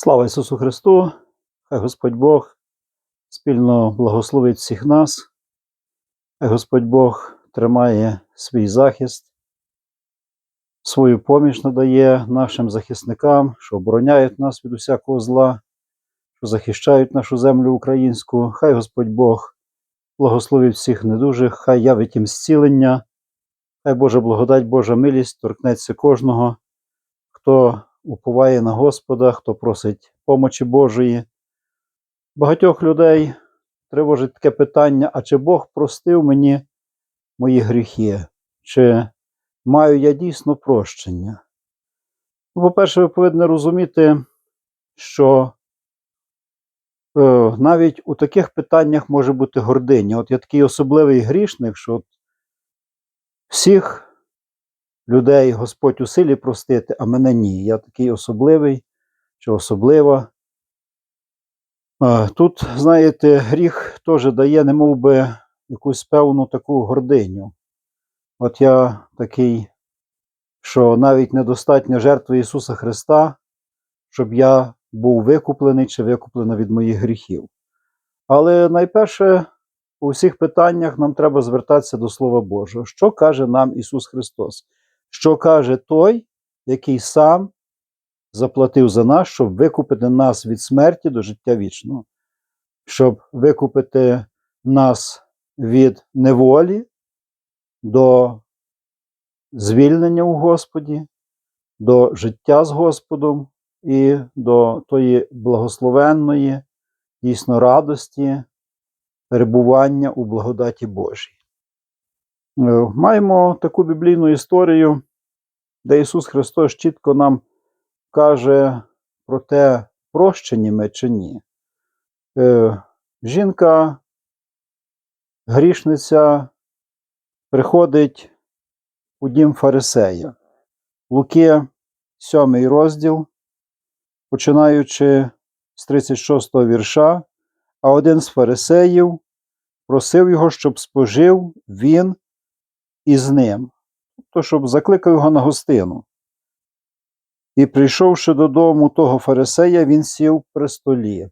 Слава Ісусу Христу! Хай Господь Бог спільно благословить всіх нас. Хай Господь Бог тримає свій захист, свою поміч надає нашим захисникам, що обороняють нас від усякого зла, що захищають нашу землю українську. Хай Господь Бог благословить всіх недужих, хай явить їм зцілення, хай Божа благодать, Божа милість торкнеться кожного, хто уповає на Господа, хто просить помочі Божої. Багатьох людей тривожить таке питання: а чи Бог простив мені мої гріхи? Чи маю я дійсно прощення? Ну, по-перше, ви повинні розуміти, що е, навіть у таких питаннях може бути гординя. От я такий особливий грішник, що от всіх людей Господь у силі простити, а мене ні. Я такий особливий чи особлива. Тут, знаєте, гріх теж дає, не мов би, якусь певну таку гординю. От я такий, що навіть недостатньо жертви Ісуса Христа, щоб я був викуплений чи викуплена від моїх гріхів. Але найперше у всіх питаннях нам треба звертатися до Слова Божого. Що каже нам Ісус Христос? Що каже Той, який сам заплатив за нас, щоб викупити нас від смерті до життя вічного, щоб викупити нас від неволі до звільнення у Господі, до життя з Господом і до тої благословенної, дійсно радості, перебування у благодаті Божій. Е, Маємо таку біблійну історію, де Ісус Христос чітко нам каже про те, прощені ми чи ні. Е, Жінка, грішниця, приходить у дім Фарисея. Луки, 7 розділ, починаючи з 36 вірша, а один з фарисеїв просив його, щоб спожив він із ним, тобто, щоб закликав його на гостину. І прийшовши додому того фарисея, він сів при столі.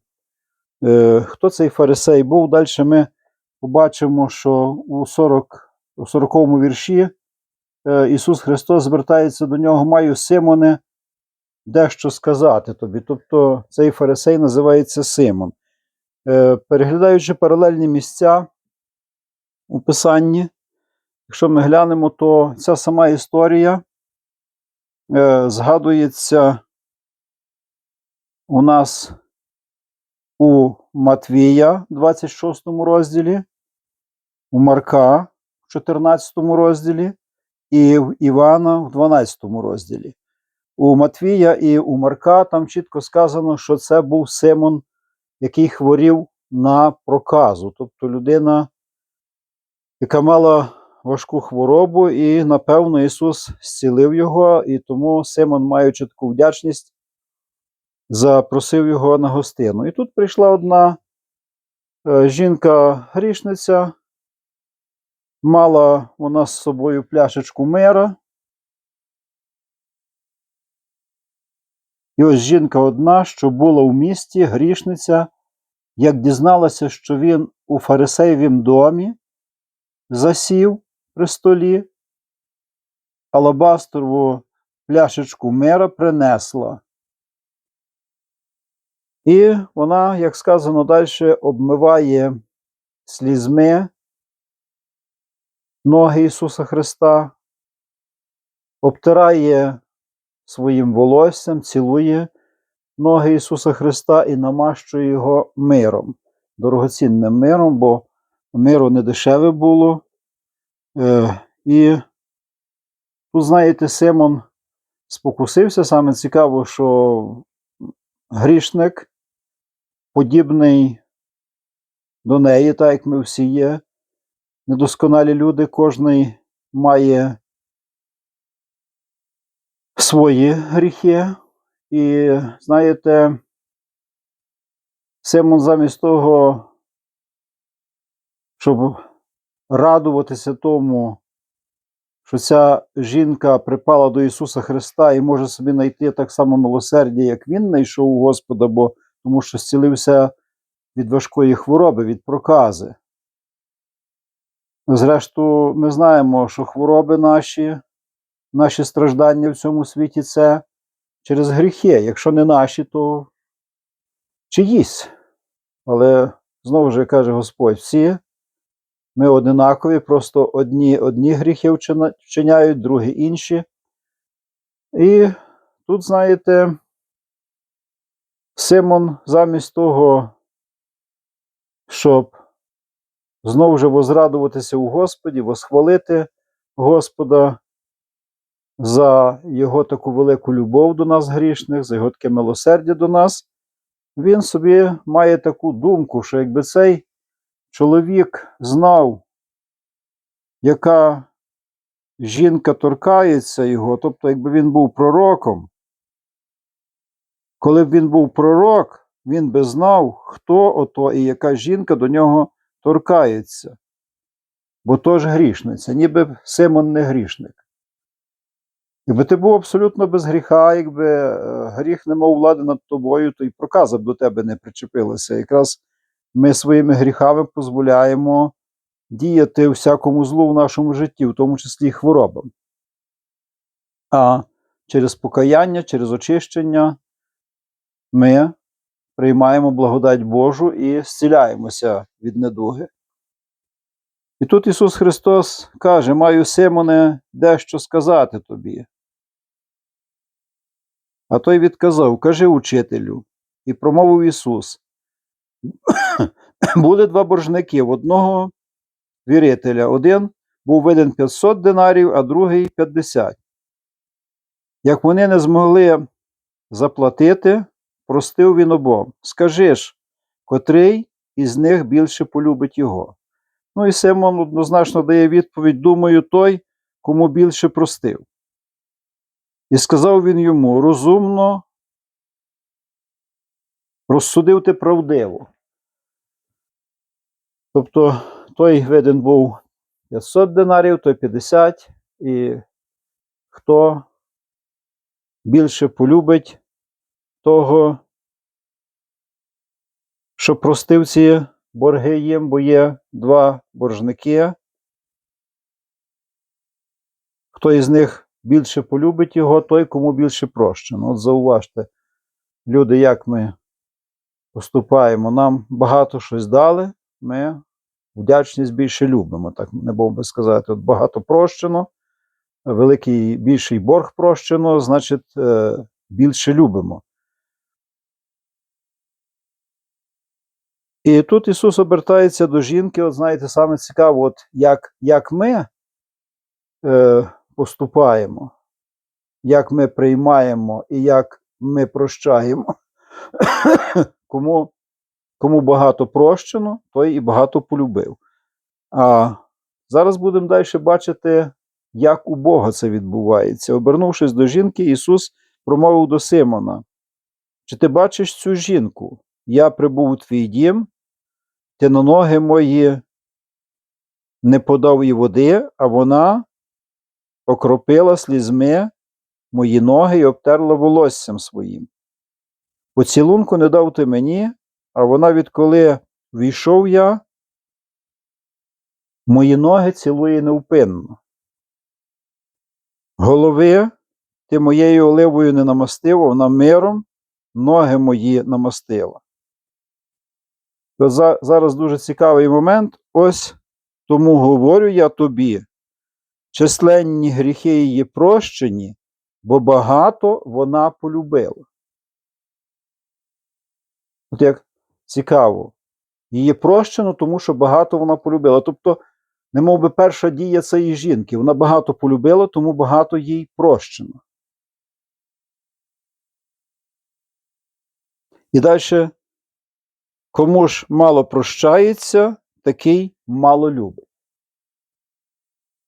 Е, Хто цей фарисей був? Далі ми побачимо, що у 40, у 40 вірші е, Ісус Христос звертається до нього, маю Симоне дещо сказати тобі. Тобто цей фарисей називається Симон. Е, Переглядаючи паралельні місця у Писанні, якщо ми глянемо, то ця сама історія е, згадується у нас у Матвія, 26 розділі, у Марка, в 14 розділі, і в Івана в 12 розділі. У Матвія і у Марка там чітко сказано, що це був Симон, який хворів на проказу, тобто людина, яка мала важку хворобу, і, напевно, Ісус зцілив його, і тому Симон, маючи таку вдячність, запросив його на гостину. І тут прийшла одна е, жінка-грішниця, мала вона з собою пляшечку мира. І ось жінка одна, що була в місті, грішниця, як дізналася, що він у фарисеєвім домі засів при столі, алабастрову пляшечку мира принесла. І вона, як сказано далі, обмиває слізьми ноги Ісуса Христа, обтирає своїм волоссям, цілує ноги Ісуса Христа і намащує його миром, дорогоцінним миром, бо миру не дешеве було. Е, І тут, знаєте, Симон спокусився. Саме цікаво, що грішник, подібний до неї, так як ми всі є, недосконалі люди, кожний має свої гріхи. І знаєте, Симон замість того, щоб радуватися тому, що ця жінка припала до Ісуса Христа і може собі знайти так само милосердя, як Він знайшов у Господа, бо тому що зцілився від важкої хвороби, від прокази. Зрештою, ми знаємо, що хвороби наші, наші страждання в цьому світі це через гріхи. Якщо не наші, то чиїсь. Але знову ж каже Господь, всі ми одинакові, просто одні одні гріхи вчиняють, другі інші. І тут, знаєте, Симон замість того, щоб знову ж возрадуватися у Господі, восхвалити Господа за його таку велику любов до нас, грішних, за його таке милосердя до нас, він собі має таку думку, що якби цей чоловік знав, яка жінка торкається його, тобто, якби він був пророком, коли б він був пророк, він би знав, хто ото і яка жінка до нього торкається. Бо то ж грішниця, ніби Симон не грішник. Якби ти був абсолютно без гріха, якби е, гріх не мав влади над тобою, то і проказа б до тебе не причепилася. Якраз ми своїми гріхами дозволяємо діяти всякому злу в нашому житті, в тому числі і хворобам. А через покаяння, через очищення ми приймаємо благодать Божу і зціляємося від недуги. І тут Ісус Христос каже: Маю, Симоне, дещо сказати тобі. А той відказав: Кажи учителю, і промовив Ісус. Були два боржники в одного вірителя. Один був виден 500 динарів, а другий 50. Як вони не змогли заплатити, простив він обом. Скажи ж, котрий із них більше полюбить його? Ну і Симон однозначно дає відповідь: думаю, той, кому більше простив. І сказав він йому: розумно, розсудив ти правдиво. Тобто той виден був 500 динарів, той 50, і хто більше полюбить того, що простив ці борги їм, бо є два боржники. Хто із них більше полюбить його, той, кому більше прощено. От зауважте, люди, як ми поступаємо. Нам багато щось дали, ми вдячність більше любимо, так не був би сказати. От багато прощено, великий більший борг прощено, значить, е, більше любимо. І тут Ісус обертається до жінки, от знаєте, саме цікаво, от як, як ми е, поступаємо, як ми приймаємо і як ми прощаємо. Кому, кому багато прощено, той і багато полюбив. А зараз будемо далі бачити, як у Бога це відбувається. Обернувшись до жінки, Ісус промовив до Симона: Чи ти бачиш цю жінку? Я прибув у твій дім, ти на ноги мої не подав їй води, а вона окропила слізьми мої ноги і обтерла волоссям своїм. Поцілунку не дав ти мені, а вона, відколи війшов я, мої ноги цілує невпинно. Голови ти моєю оливою не намастив, вона миром ноги мої намастила. За- зараз дуже цікавий момент. Ось тому говорю я тобі, численні гріхи її прощені, бо багато вона полюбила. От як цікаво, її прощено, тому що багато вона полюбила. Тобто, не би перша дія цієї жінки. Вона багато полюбила, тому багато їй прощено. І далі, кому ж мало прощається, такий мало любить.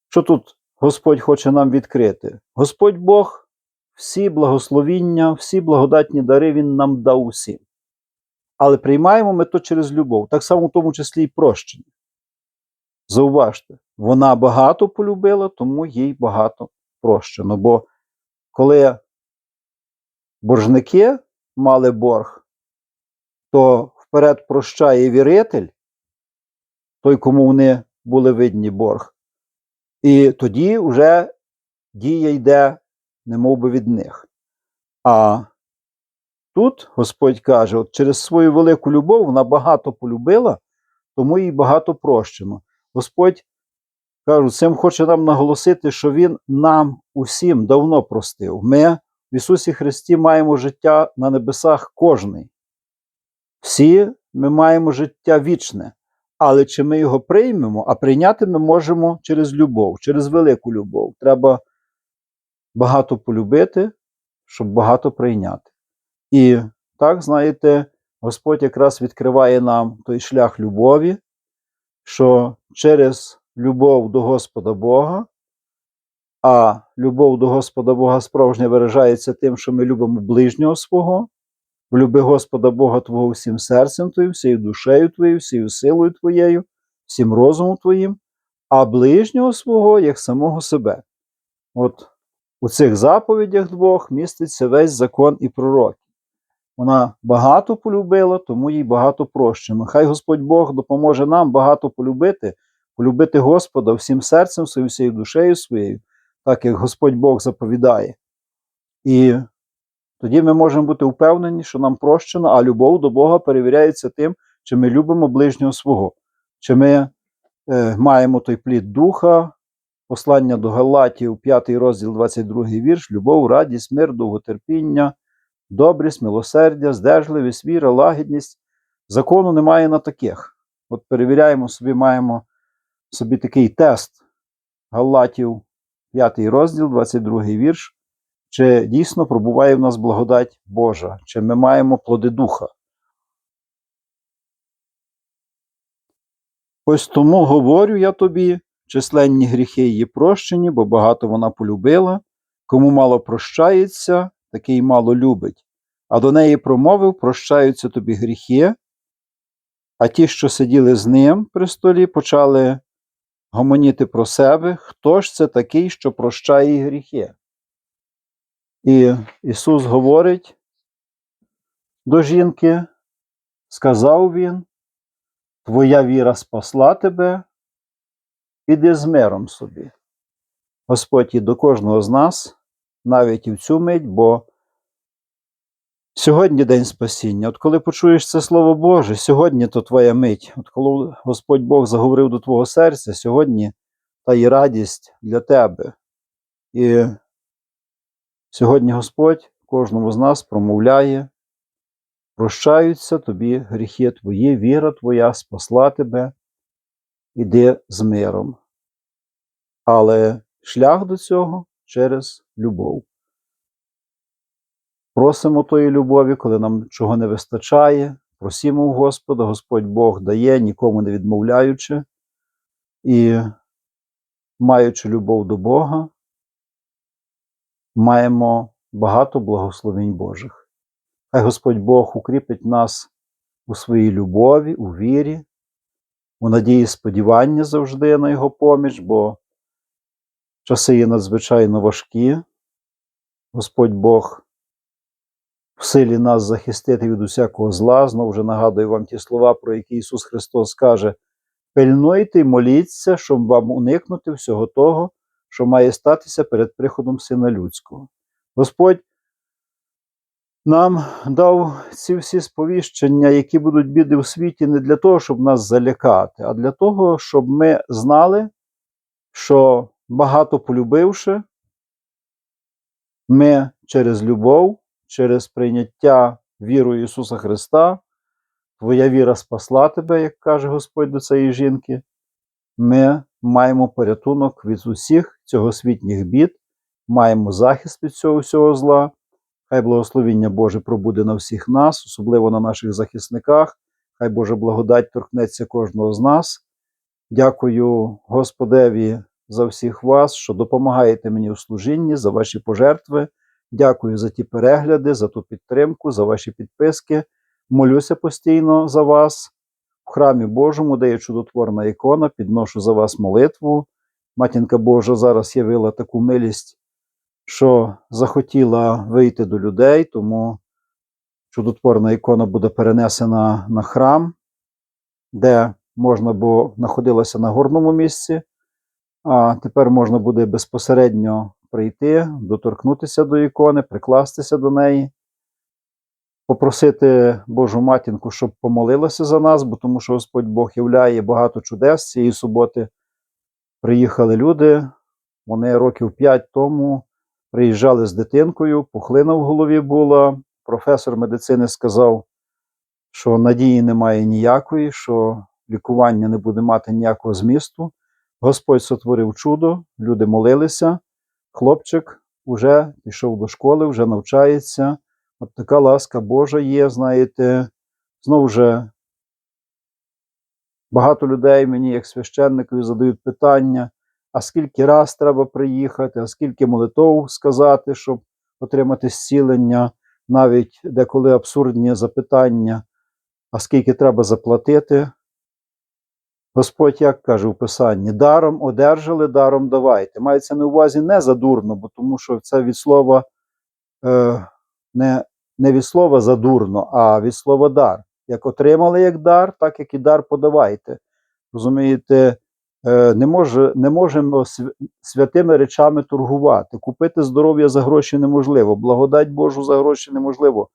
Що тут Господь хоче нам відкрити? Господь Бог всі благословіння, всі благодатні дари Він нам дав усім. Але приймаємо ми то через любов, так само в тому числі і прощення. Зауважте, вона багато полюбила, тому їй багато прощено. Бо коли боржники мали борг, то вперед прощає віритель, той, кому вони були видні борг. І тоді вже дія йде, немов би від них. А тут Господь каже: от через свою велику любов вона багато полюбила, тому їй багато прощено. Господь кажу, цим хоче нам наголосити, що Він нам усім давно простив. Ми в Ісусі Христі маємо життя на небесах кожний. Всі ми маємо життя вічне. Але чи ми його приймемо, а прийняти ми можемо через любов, через велику любов. Треба багато полюбити, щоб багато прийняти. І так, знаєте, Господь якраз відкриває нам той шлях любові, що через любов до Господа Бога, а любов до Господа Бога справжня виражається тим, що ми любимо ближнього свого, Влюби Господа Бога Твого всім серцем Твоїм, всією душею Твоєю, всією силою Твоєю, всім розумом Твоїм, а ближнього свого як самого себе. От у цих заповідях двох міститься весь закон і пророки. Вона багато полюбила, тому їй багато прощено. Хай Господь Бог допоможе нам багато полюбити, полюбити Господа всім серцем своїм, всією душею своєю, так як Господь Бог заповідає. І тоді ми можемо бути впевнені, що нам прощено, а любов до Бога перевіряється тим, чи ми любимо ближнього свого, чи ми е, маємо той плід духа, послання до Галатів, 5 розділ, 22 вірш, любов, радість, мир, довготерпіння, добрість, милосердя, здержливість, віра, лагідність. Закону немає на таких. От перевіряємо собі, маємо собі такий тест Галатів, 5 розділ, 22 вірш. Чи дійсно пробуває в нас благодать Божа, чи ми маємо плоди духа? Ось тому говорю я тобі, численні гріхи її прощені, бо багато вона полюбила, кому мало прощається, такий мало любить. А до неї промовив, прощаються тобі гріхи. А ті, що сиділи з ним при столі, почали гомоніти про себе, хто ж це такий, що прощає гріхи. І Ісус говорить до жінки, сказав Він, Твоя віра спасла тебе, іди з миром собі. Господь і до кожного з нас, навіть і в цю мить, бо сьогодні день спасіння. От коли почуєш це Слово Боже, сьогодні то твоя мить. От коли Господь Бог заговорив до твого серця, сьогодні та й радість для тебе. І Сьогодні Господь кожному з нас промовляє, прощаються тобі гріхи твої, віра твоя спасла тебе, іди з миром. Але шлях до цього через любов. Просимо тої любові, коли нам чого не вистачає, просімо у Господа, Господь Бог дає, нікому не відмовляючи, і маючи любов до Бога маємо багато благословень Божих. Хай Господь Бог укріпить нас у своїй любові, у вірі, у надії сподівання завжди на Його поміч, бо часи є надзвичайно важкі. Господь Бог в силі нас захистити від усякого зла. Знову вже нагадую вам ті слова, про які Ісус Христос каже: пильнуйте й моліться, щоб вам уникнути всього того, що має статися перед приходом Сина Людського. Господь нам дав ці всі сповіщення, які будуть біди у світі, не для того, щоб нас залякати, а для того, щоб ми знали, що багато полюбивши, ми через любов, через прийняття віру Ісуса Христа, Твоя віра спасла тебе, як каже Господь до цієї жінки, ми маємо порятунок від усіх цьогосвітніх бід, маємо захист від цього всього зла. Хай благословіння Боже пробуде на всіх нас, особливо на наших захисниках. Хай Божа благодать торкнеться кожного з нас. Дякую Господеві за всіх вас, що допомагаєте мені у служінні, за ваші пожертви. Дякую за ті перегляди, за ту підтримку, за ваші підписки. Молюся постійно за вас. в храмі Божому, де є чудотворна ікона, підношу за вас молитву. Матінка Божа зараз явила таку милість, що захотіла вийти до людей, тому чудотворна ікона буде перенесена на храм, де можна було знаходилася на горному місці, а тепер можна буде безпосередньо прийти, доторкнутися до ікони, прикластися до неї, попросити Божу матінку, щоб помолилася за нас, бо тому що Господь Бог являє багато чудес. Цієї суботи приїхали люди. Вони років п'ять тому приїжджали з дитинкою, пухлина в голові була. Професор медицини сказав, що надії немає ніякої, що лікування не буде мати ніякого змісту. Господь сотворив чудо, люди молилися. Хлопчик вже пішов до школи, вже навчається. От така ласка Божа є, знаєте. Знову же багато людей мені, як священникові, задають питання: а скільки раз треба приїхати, а скільки молитов сказати, щоб отримати зцілення, навіть деколи абсурдні запитання, а скільки треба заплатити. Господь як каже в Писанні, даром одержали, даром давайте. Мається на увазі не задурно, бо тому що це від слова е, не, не від слова задурно, а від слова дар. Як отримали як дар, так як і дар подавайте. Розумієте, е, не, може, не можемо святими речами торгувати. Купити здоров'я за гроші неможливо, благодать Божу за гроші неможливо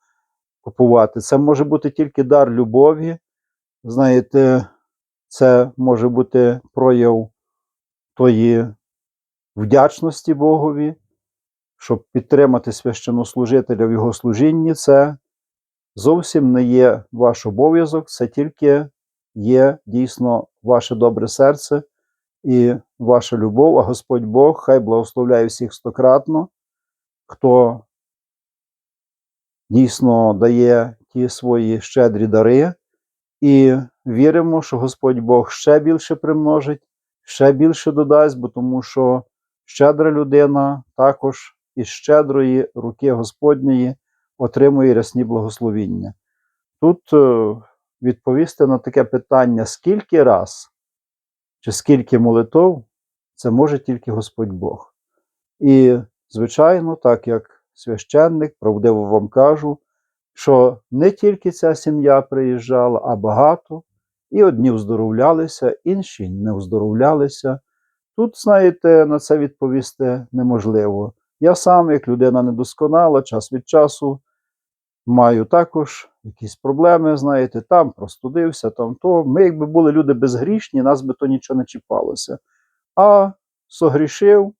купувати. Це може бути тільки дар любові. Знаєте, це може бути прояв тої вдячності Богові, щоб підтримати священнослужителя в його служінні. Це зовсім не є ваш обов'язок, це тільки є дійсно ваше добре серце і ваша любов, а Господь Бог хай благословляє всіх стократно, хто дійсно дає ті свої щедрі дари. І віримо, що Господь Бог ще більше примножить, ще більше додасть, бо тому що щедра людина також із щедрої руки Господньої отримує рясні благословіння. Тут е, відповісти на таке питання, скільки раз чи скільки молитов, це може тільки Господь Бог. І, звичайно, так як священник, правдиво вам кажу, що не тільки ця сім'я приїжджала, а багато, і одні вздоровлялися, інші не вздоровлялися. Тут, знаєте, на це відповісти неможливо. Я сам, як людина недосконала, час від часу маю також якісь проблеми, знаєте, там простудився, там то. Ми, якби були люди безгрішні, нас би то нічого не чіпалося. А согрішив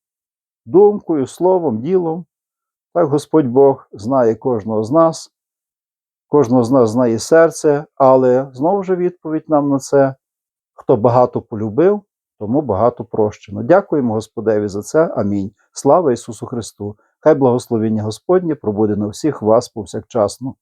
думкою, словом, ділом. Так Господь Бог знає кожного з нас. Кожного з нас знає серце, але знову ж відповідь нам на це: хто багато полюбив, тому багато прощено. Дякуємо Господеві за це. Амінь. Слава Ісусу Христу! Хай благословення Господнє пробуде на всіх вас повсякчасно.